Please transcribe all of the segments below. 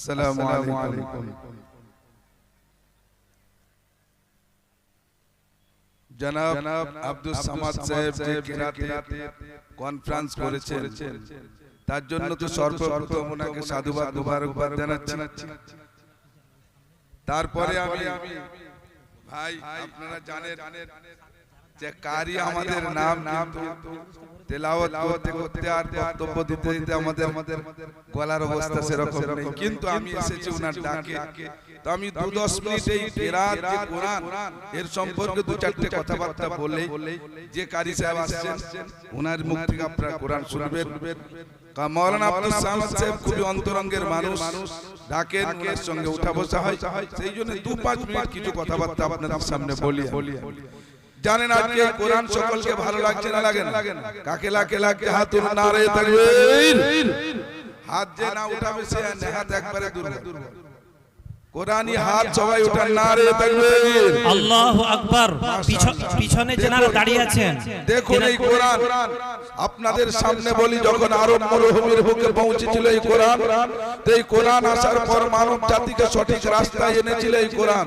আসসালামু আলাইকুম। জনাব আব্দুল সামাদ সাহেব যে কিরাতে কনফারেন্স করেছেন তার জন্য তো সর্বপ্রথম ওনাকে সাধুবাদ মুবারকবাদ জানাচ্ছি। তারপরে আমি ভাই আপনারা জানেন যে কারি আমাদের নাম নাম তেলাওয়াত করতে করতে আর বক্তব্য দিতে দিতে আমাদের আমাদের গলার অবস্থা সেরকম নেই। কিন্তু আমি এসেছি ওনার ডাকে। তো আমি দু মিনিট এই যে কোরআন, এর সম্পর্কে দু চারটে কথাবার্তা বলে যে কারি সাহেব আসছেন, ওনার মুখ থেকে আপনারা কোরআন শুনবেন। আব্দুল সামাদ সাহেব খুবই অন্তরঙ্গের মানুষ, ডাকেন, ওনার সঙ্গে উঠা বসা হয়। সেই জন্য দু পাঁচ মিনিট কিছু কথাবার্তা আপনাদের সামনে বলি বলি জানেন আজকে এই কোরআন সকলকে ভালো লাগছে না লাগে না? কাকে লাগে লাগছে হাতুন নারে তাকবীর হাত যে না উঠাবে সে নেহাত একবারে দুর্বল। কোরআনি হাত সবাই উঠান নারে তাকবীর আল্লাহ আকবার। পিছনে যেনারা দাঁড়িয়ে আছেন। দেখুন এই কোরআন। আপনাদের সামনে বলি যখন আরব মরুভূমির বুকে পৌঁছেছিল এই কোরআন এই কোরআন আসার পর মানব জাতিকে সঠিক রাস্তায় এনেছিল এই কোরআন।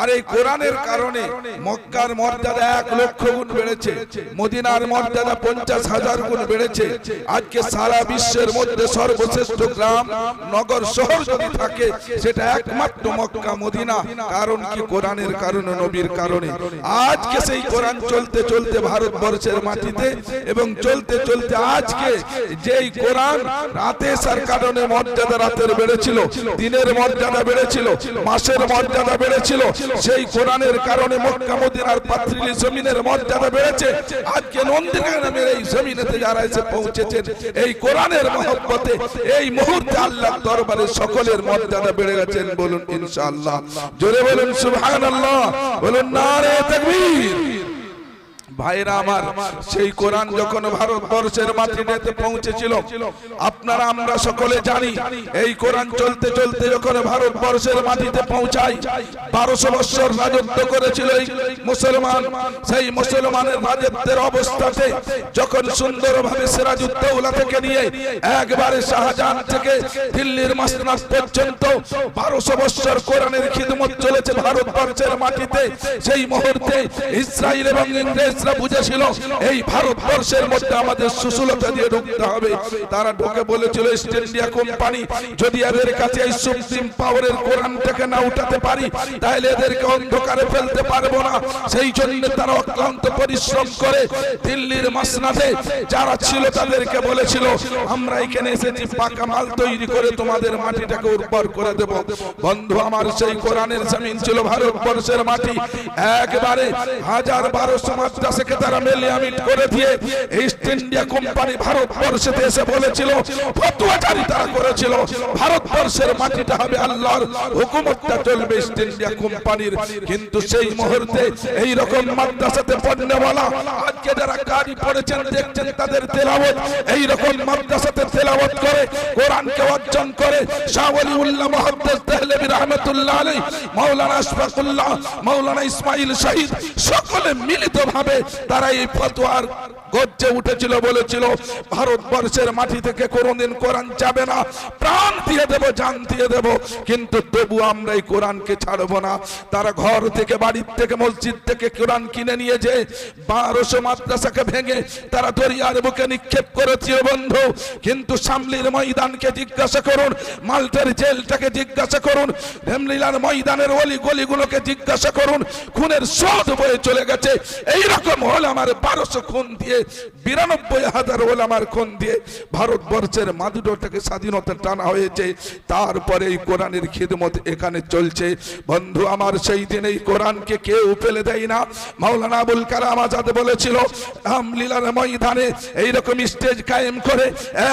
আর এই কোরআনের কারণে মক্কার মর্যাদা এক লক্ষ গুণ বেড়েছে মদিনার মর্যাদা পঞ্চাশ হাজার গুণ বেড়েছে। আজকে সারা বিশ্বের মধ্যে সর্বশ্রেষ্ঠ গ্রাম নগর শহর যদি থাকে সেটা একমাত্র সেই কারণে বেড়েছিল, দিনের মর্যাদা বেড়েছিল, মাসের মর্যাদা বেড়েছিল, সেই কোরআনের কারণে মক্কা, মদিনার জমিনের মর্যাদা বেড়েছে। আজকে নন্দিনা নামের এই জমিনেতে যারা এসে পৌঁছেছেন, এই কোরআনের মহব্বতে এই মুহূর্তে আল্লাহ দরবারে সকলের মর্যাদা বেড়ে গেছেন বলুন। ইনশাআল্লাহ। জোরে বলুন সুবহানাল্লাহ। বলুন নারে তাকবীর। ভাইরা আমার সেই কোরআন যখন ভারতবর্ষের মাটিতে পৌঁছেছিল আপনারা আমরা সকলে জানি এই কোরআন চলতে চলতে যখন ভারতবর্ষের মাটিতে পৌঁছায় বারোশো বৎসর রাজত্ব করেছিল এই মুসলমান সেই মুসলমানের রাজত্বের অবস্থাতে যখন সুন্দরভাবে সিরাজউদ্দৌলা থেকে নিয়ে একবারে শাহজাহান থেকে দিল্লির মাসনাস পর্যন্ত বারোশো বৎসর কোরআনের খিদমত চলেছে ভারতবর্ষের মাটিতে সেই মুহূর্তে ইসরায়েল এবং ইংরেজরা বুঝেছিল, এই ভারতবর্ষের মধ্যে আমাদের সুশীলতা দিয়ে ঢুকতে হবে। তারা ঢুকে বলেছিল ইস্ট ইন্ডিয়া কোম্পানি যদি এদের কাছে এই সুপ্রিম পাওয়ারের কোরআনটাকে না উঠাতে পারি, তাহলে এদেরকে অন্ধকারে ফেলতে পারব না। সেই জন্য তারা অক্লান্ত পরিশ্রম করে দিল্লির মাসনাদে যারা ছিল তাদেরকে বলেছিল, আমরা এখানে এসেছি, পাকা মাল তৈরি করে তোমাদের মাটিটাকে উর্বর করে দেব। বন্ধু, আমার সেই কোরআনের জমিন ছিল ভারতবর্ষের মাটি। একবারে হাজার বারোশো মাদ্রাসাকে তারা মেলিয়ামিট করে দিয়ে ইস্ট ইন্ডিয়া কোম্পানি এসে বলেছিল তারা করেছিল। ভারতবর্ষের মাটিটা হবে আল্লাহর হুকুমতটা চলবে ইস্ট ইন্ডিয়া কোম্পানির কিন্তু সেই মুহূর্তে এই রকম মাদ্রাসাতে পড়নেওয়ালা আজকে যারা কারি পড়েছেন, দেখছেন তাদের তেলাওয়াত। এই রকম মাদ্রাসাতে তেলাওয়াত করে, কোরআনকে অর্জন করে শাহ ওলিউল্লাহ মুহাদ্দিস দেহলভী রাহমাতুল্লাহ আলাইহি, মাওলানা আশফাকুল্লাহ, মাওলানা ইসমাইল শহীদ, সকলে মিলিতভাবে তারা এই ফতোয়ার গজ্জে উঠেছিল, বলেছিল, ভারতবর্ষের মাটি থেকে কোনোদিন কোরআন যাবে না। প্রাণ দিয়ে দেব, জান দিয়ে দেব। কিন্তু তবু আমরা এই কোরআনকে ছাড়বো না। তারা ঘর থেকে, বাড়ির থেকে, মসজিদ থেকে কোরআন কিনে নিয়ে যে বারোশো মাদ্রাসাকে ভেঙে তারা দরিয়ার বুকে নিক্ষেপ করেছে বন্ধু। কিন্তু সামলির ময়দানকে জিজ্ঞাসা করুন, মাল্টের জেলটাকে জিজ্ঞাসা করুন, ভেমলিলার ময়দানের অলি গলিগুলোকে জিজ্ঞাসা করুন, খুনের শোধ বয়ে চলে গেছে। এইরকম হল আমার বারোশো খুন দিয়ে বিরানব্বই হাজার হল আমার খুন দিয়ে ভারতবর্ষের মাদুরটাকে স্বাধীনতা টানা হয়েছে। তারপরে এই কোরআনের খিদমত এখানে চলছে। বন্ধু, আমার সেই দিন এই কোরআনকে কেউ ফেলে দেয় না। মাওলানা আবুল কালাম আজাদ বলেছিল রামলীলার ময়দানে এইরকম স্টেজ কায়েম করে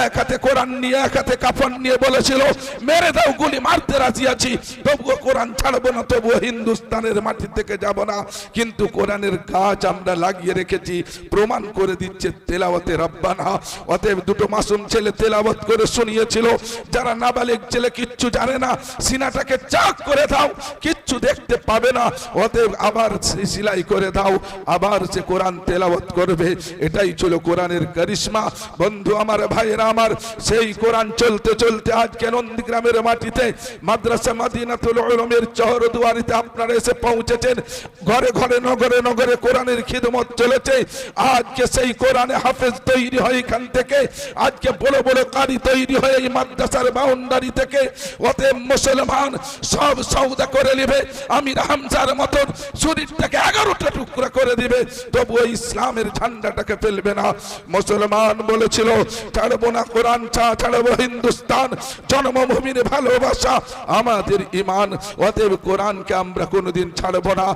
এক হাতে কোরআন নিয়ে, এক হাতে কাফন নিয়ে বলেছিল, মেরে দাও, গুলি মারতে রাজি আছি। তবুও কোরআন ছাড়বো না, তবুও হিন্দুস্তানের মাটি থেকে যাব না। কিন্তু কোরআনের গাছ আমরা লাগিয়ে রেখেছি, প্রমাণ করে দিচ্ছে তেলাওয়াতে রব্বানা। অতএব দুটো মাসুম ছেলে তেলাওয়াত করে শুনিয়েছিল, যারা নাবালিক ছেলে কিচ্ছু জানে না, সিনাটাকে চাক করে দাও, কিচ্ছু দেখতে পাবে না। অতএব আবার সে সিলাই করে দাও, আবার সে কোরআন তেলাওয়াত করবে। এটাই ছিল কোরআনের কারিশমা। বন্ধু আমার, ভাইয়েরা আমার, সেই কোরআন চলতে চলতে আজকে নন্দীগ্রামের মাটিতে, মাদ্রাসা মাদিনাতুল উলুমের চহর দুয়ারিতে আপনারা এসে পৌঁছেছেন? ঘরে ঘরে, নগরে নগরে কোরআনের খিদমত চলেছে। আজকে সেই কোরআনে হাফেজ তৈরি হয় এখান থেকে। আজকে বড় বড় কারি তৈরি হয় এই মাদ্রাসার বাউন্ডারি থেকে। অতএব মুসলমান সব সৌদা করে নেবে। আমির হামজার মতন শরীরটাকে এগারোটা টুকরা করে দিবে। তবু ইসলামের ঝান্ডাটাকে ফেলবে না। মুসলমান বলেছিল, ছাড়বো না কোরআন চা ছাড়বো হিন্দুস্তান। জন্মভূমির ভালোবাসা আমাদের ইমান। অতএব কোরআনকে আমরা কোনোদিন ছাড়বো না।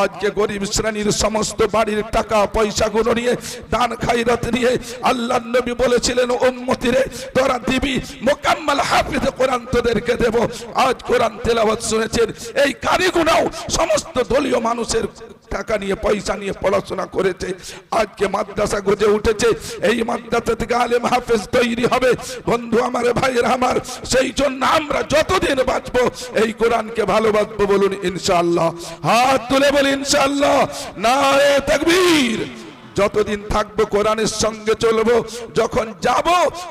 আজকে গরিব শ্রেণির সমস্ত বাড়ির টাকা পয়সাগুলো নিয়ে দান খাইরাত নিয়ে আল্লাহ নবী বলেছিলেন, উম্মতিরে, তোরা দিবি মোকাম্মল হাফিজ, কোরআন তোদেরকে দেব। আজ কোরআন তেলাওয়াত শুনেছেন। এই কারিগুনাও সমস্ত দলীয় মানুষের টাকা নিয়ে, পয়সা নিয়ে পড়াশোনা করেছে। আজকে মাদ্রাসা গজে উঠেছে। এই মাদ্রাসা থেকে আলেম হাফেজ তৈরি হবে। বন্ধু আমার, ভাইয়ের আমার, সেই জন্য আমরা যতদিন বাঁচবো, এই কোরআনকে ভালোবাসবো বলুন ইনশাআল্লাহ। হাত তুলে বলি ইনশাআল্লাহ। না এ তাকবীর। যতদিন থাকব কোরআনের সঙ্গে চলবো, যখন যাব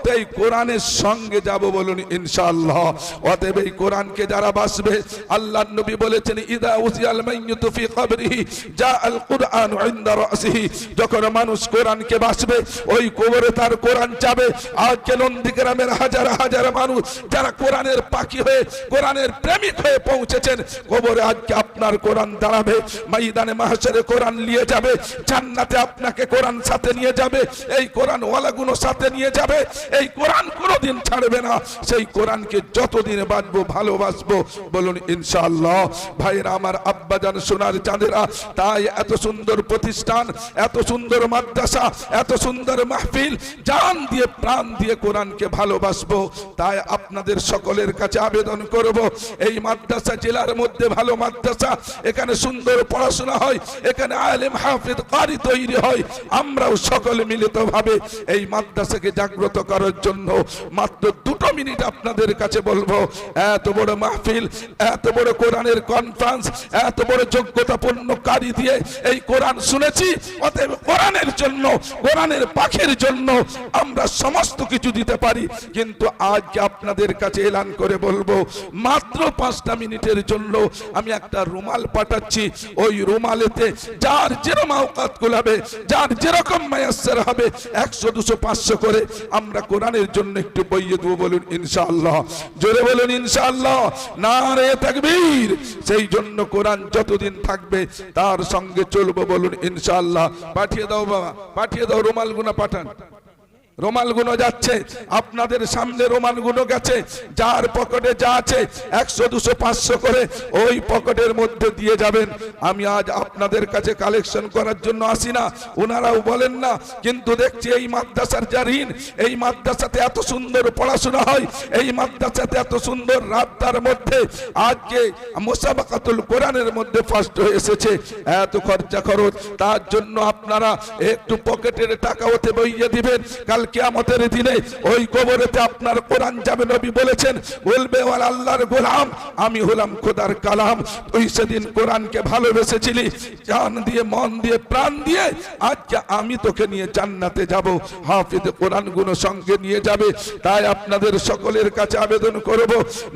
তাই কোরআনের সঙ্গে যাব বলুন ইনশাআল্লাহ। অতএব এই কোরআনকে যারা বাসবে আল্লাহ নবী বলেছেন, ইদা উজিয়াল মাইয়িতু ফি কবরিহি জা আল কুরআন ইনদা রাসিহি। যখন মানুষ কোরআনকে বাসবে ওই কবরে তার কোরআন যাবে। আজকে নন্দীগ্রামের হাজার হাজার মানুষ যারা কোরআনের পাখি হয়ে, কোরআনের প্রেমিক হয়ে পৌঁছেছেন, কবরে আজকে আপনার কোরআন দাঁড়াবে, ময়দানে মাহশরে কোরআন নিয়ে যাবে, জান্নাতে আপনাকে কোরআন সাথে নিয়ে যাবে, এই কোরআন ওয়ালাগুলো সাথে নিয়ে যাবে, এই কোরআন কোনোদিন ছাড়বে না। সেই কোরআনকে যতদিন বাঁচবো, ভালোবাসবো, বলুন ইনশাআল্লাহ। ভাইরা আমার আব্বাজান সোনার চাঁদেরা, তাই এত সুন্দর প্রতিষ্ঠান, এত সুন্দর মাদ্রাসা, এত সুন্দর মাহফিল, জান দিয়ে, প্রাণ দিয়ে কোরআনকে ভালোবাসবো। তাই আপনাদের সকলের কাছে আবেদন করব, এই মাদ্রাসা জেলার মধ্যে ভালো মাদ্রাসা, এখানে সুন্দর পড়াশোনা হয়, এখানে আলেম হাফিজ, কারি তৈরি হয় আমরাও সকলে মিলিত ভাবে এই মাদ্রাসাকে জাগ্রত করার জন্য মাত্র দুটো মিনিট আপনাদের কাছে বলব। এত বড় মাহফিল, এত বড় কোরআনের কনফারেন্স এত বড় যোগ্যতাপূর্ণ কারি দিয়ে এই কোরআন শুনেছি। অতএব কোরআনের জন্য, কোরআনের পাখির জন্য আমরা সমস্ত কিছু দিতে পারি। কিন্তু আজ আপনাদের কাছে এলান করে বলব, মাত্র পাঁচটা মিনিটের জন্য আমি একটা রুমাল পাঠাচ্ছি। ওই রুমালেতে যার যেরকম আওকাত গুলাবে যার যেরকম মায়াসের হবে, একশো, দুশো, পাঁচশো করে আমরা কোরআনের জন্য একটু বইয়ে দেবো বলুন, ইনশাআল্লাহ। জোরে বলুন, ইনশাআল্লাহ। না রে তাকবীর। সেই জন্য কোরআন যতদিন থাকবে, তার সঙ্গে চলবো বলুন, ইনশাআল্লাহ। পাঠিয়ে দাও বাবা, পাঠিয়ে দাও রুমাল গুনা পাঠান। রোমালগুলো যাচ্ছে, আপনাদের সামনে রোমালগুলো গেছে, যার পকেটে যা আছে, একশো, দুশো, পাঁচশো করে ওই পকেটের মধ্যে দিয়ে যাবেন। আমি আজ আপনাদের কাছে কালেকশন করার জন্য আসি না, ওনারাও বলেন না, কিন্তু দেখছি এই মাদ্রাসার যা ঋণ, এই মাদ্রাসাতে এত সুন্দর পড়াশোনা হয়, এই মাদ্রাসাতে এত সুন্দর রাস্তার মধ্যে আজকে মোসাবাকাতুল কোরআনের মধ্যে ফার্স্ট হয়ে এসেছে, এত খরচা খরচ, তার জন্য আপনারা একটু পকেটের টাকা ওতে বইয়ে দিবেন কালকে আমাদের দিনে ওই কবরেতে আপনার কোরআন যাবে, নবী বলেছেন, বলবে ওর আল্লাহর গোলাম, আমি হলাম খোদার কালাম। তুই সেদিন কোরআনকে ভালোবেসেছিলি, জান দিয়ে, মন দিয়ে, প্রাণ দিয়ে, আজকে আমি তোকে নিয়ে জান্নাতে যাব। হাফিজ কোরআনগুলো সঙ্গে নিয়ে যাবে। তাই আপনাদের সকলের কাছে আবেদন করব,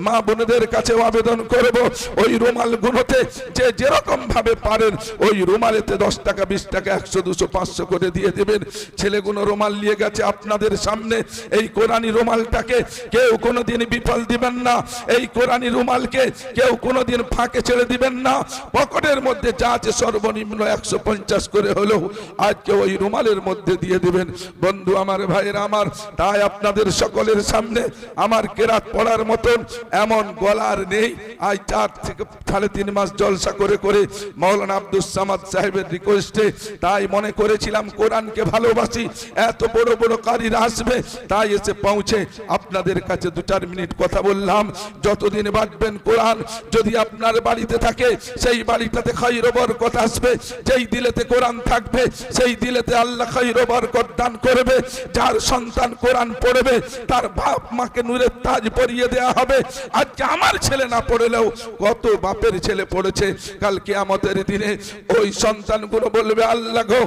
মা বোনদের কাছেও আবেদন করব, ওই রুমাল গুলোতে যে যেরকম ভাবে পারেন, ওই রুমালেতে দশ টাকা, বিশ টাকা, একশো, দুশো, পাঁচশো করে দিয়ে দেবেন। ছেলেগুলো রুমাল নিয়ে গেছে আপনাদের সামনে এই কোরআনী রুমালটাকে কেউ কোনোদিন বিফল দিবেন না। এই কোরআনী রুমালকে কেউ কোনোদিন ফাঁকে ছেড়ে দিবেন না। পকেটের মধ্যে যা আছে সর্বনিম্ন একশো পঞ্চাশ করে হলেও আজকে ওই রুমালের মধ্যে দিয়ে দিবেন। বন্ধু আমার ভাইয়ের আমার, তাই আপনাদের সকলের সামনে আমার কেরাত পড়ার মতন এমন গলার নেই। আজ চার থেকে সাড়ে তিন মাস জলসা করে করে মৌলানা আব্দুল সামাদ সাহেবের রিকোয়েস্টে তাই মনে করেছিলাম, কোরআনকে ভালোবাসি, এত বড় বড় আনন্দকারীরা আসবে, তাই এসে পৌঁছে আপনাদের কাছে দু চার মিনিট কথা বললাম। যতদিন বাঁচবেন কোরআন, যদি আপনার বাড়িতে থাকে, সেই বাড়িটাতে খৈর কথা আসবে? যেই দিলেতে কোরআন থাকবে, সেই দিলেতে আল্লাহ খৈর বরকত দান করবে? যার সন্তান কোরআন পড়বে, তার বাপ মাকে নূরের তাজ পরিয়ে দেয়া হবে। আজকে আমার ছেলে না পড়লেও কত বাপের ছেলে পড়েছে। কালকে আমাদের দিনে ওই সন্তানগুলো বলবে, আল্লাহ গো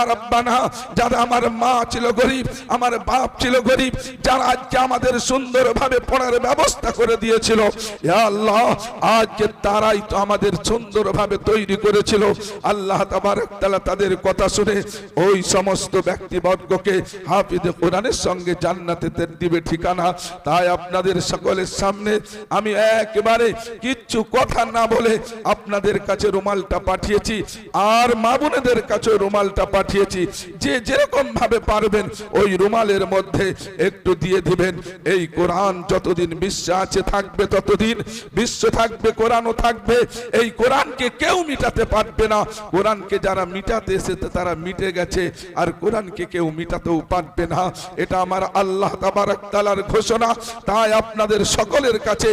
আর আব্বানা, যারা আমার মা ছিল গরিব আমার বাপ ছিল গরিব, যারা আজকে আমাদের সুন্দরভাবে পড়ার ব্যবস্থা করে দিয়েছিল। আল্লাহ আজকে তারাই তো আমাদের সুন্দরভাবে তৈরি করেছিল। আল্লাহ তাআলা তাদের কথা শুনে ওই সমস্ত ব্যক্তিবর্গকে হাফিজে কোরআনের সঙ্গে জান্নাতে দিবে ঠিকানা। তাই আপনাদের সকলের সামনে আমি একেবারে কিচ্ছু কথা না বলে আপনাদের কাছে রুমালটা পাঠিয়েছি, আর মা বোনেদের কাছে রুমালটা পাঠিয়েছি। যে যেরকম ভাবে পারবেন ওই রুমালের মধ্যে একটু দিয়ে দিবেন। এই কোরআন যতদিন বিশ্বে আছে, থাকবে ততদিন। বিশ্ব থাকবে, কোরআনও থাকবে। এই কোরআনকে কেউ মিটাতে পারবে না। কোরআনকে যারা মিটাতে এসেছে, তারা মিটে গেছে। আর কোরআনকে কেউ মিটাতেও পারবে না। এটা আমার আল্লাহ তাবারকতালার ঘোষণা। তাই আপনাদের সকলের কাছে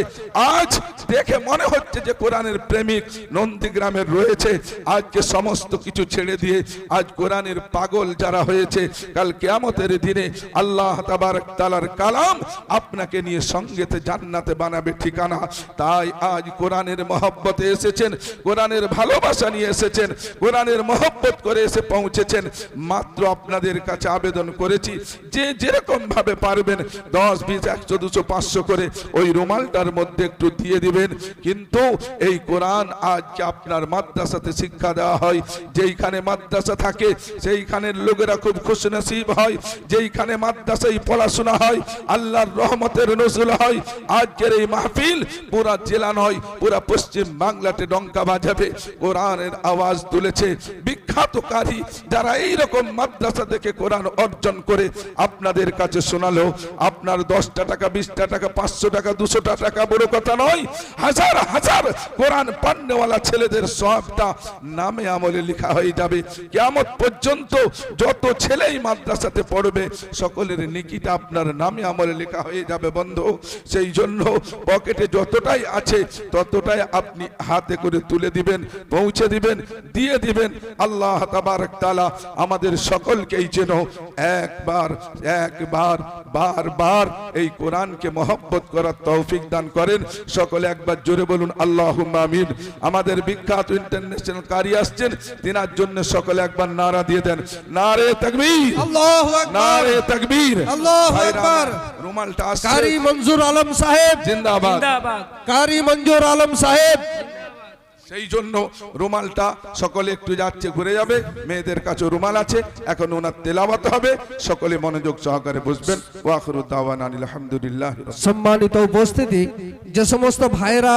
আজ দেখে মনে হচ্ছে যে কোরআনের প্রেমিক নন্দীগ্রামের রয়েছে। আজকে সমস্ত কিছু ছেড়ে দিয়ে আজ কোরআনের পাগল যারা হয়েছে, কাল কেয়ামতের দিনে আল্লাহ তাবারাক তাআলার কালাম আপনাকে নিয়ে সঙ্গেতে জান্নাতে বানাবে ঠিকানা। তাই আজ কোরআনের মহব্বতে এসেছেন, কোরআনের ভালোবাসা নিয়ে এসেছেন, কোরআনের মহব্বত করে এসে পৌঁছেছেন। মাত্র আপনাদের কাছে আবেদন করেছি, যে যেরকম ভাবে পারবেন দশ বিশ একশো, দুশো, পাঁচশো করে ওই রুমালটার মধ্যে একটু দিয়ে দিবেন। কিন্তু এই কোরআন আজকে আপনার মাদ্রাসাতে শিক্ষা দেওয়া হয়, যেইখানে মাদ্রাসা থাকে, সেইখানের লোকেরা খুব খুশি নসিব হয় যেইখানে মাদ্রাসায় পড়াশোনা হয়, আল্লাহর রহমতের নজুল হয়, আজকের এই মাহফিল পুরা জেলা নয়, পুরা পশ্চিম বাংলাতে ডঙ্কা বাজাবে। কোরআনের আওয়াজ তুলেছে বিখ্যাত কারি যারা এইরকম মাদ্রাসা থেকে কোরআন অর্জন করে আপনাদের কাছে শোনালো, আপনার দশটা টাকা, বিশটা টাকা, পাঁচশো টাকা দুশো টাকা বড় কথা নয়, হাজার হাজার কোরআন পান্নেওয়ালা ছেলেদের সবটা নামে আমলে লেখা হয়ে যাবে। কেমন পর্যন্ত যত ছেলেই মাদ্রাসাতে পড়বে সকলের নিকিটা আপনার নামে আমলে লেখা হয়ে যাবে বন্ধু। সেই জন্য পকেটে যতটাই আছে ততটাই আপনি হাতে করে তুলে দিবেন পৌঁছে দিবেন দিয়ে দিবেন। আল্লাহ তাবারক তাআলা আমাদের সকলকেই যেন একবার একবার বারবার এই কোরআনকে মহব্বত করার তৌফিক দান করেন। সকলে একবার জোরে বলুন আল্লাহ আমিন। আমাদের বিখ্যাত ইন্টারন্যাশনাল কারি আসছেন তিনার জন্য সকলে একবার নারা দিয়ে দেন। নারে তাকবীর। আল্লাহু আকবার। নারে তাকবীর। আল্লাহু আকবার। রুমালটা আসছে কারি মঞ্জুর আলম সাহেব। জিন্দাবাদ। কারি মঞ্জুর আলম সাহেব। সেই জন্য রুমালটা সকলে একটু যাচ্ছে ঘুরে যাবে। মেয়েদের কাছে রুমাল আছে এখন ওনার তেলাওয়াত হবে। সকলে মনোযোগ সহকারে বুঝবেন। ওয়াখরুদ্দাওয়ান আলহামদুলিল্লাহ সম্মানিত উপস্থিতি যে সমস্ত ভাইরা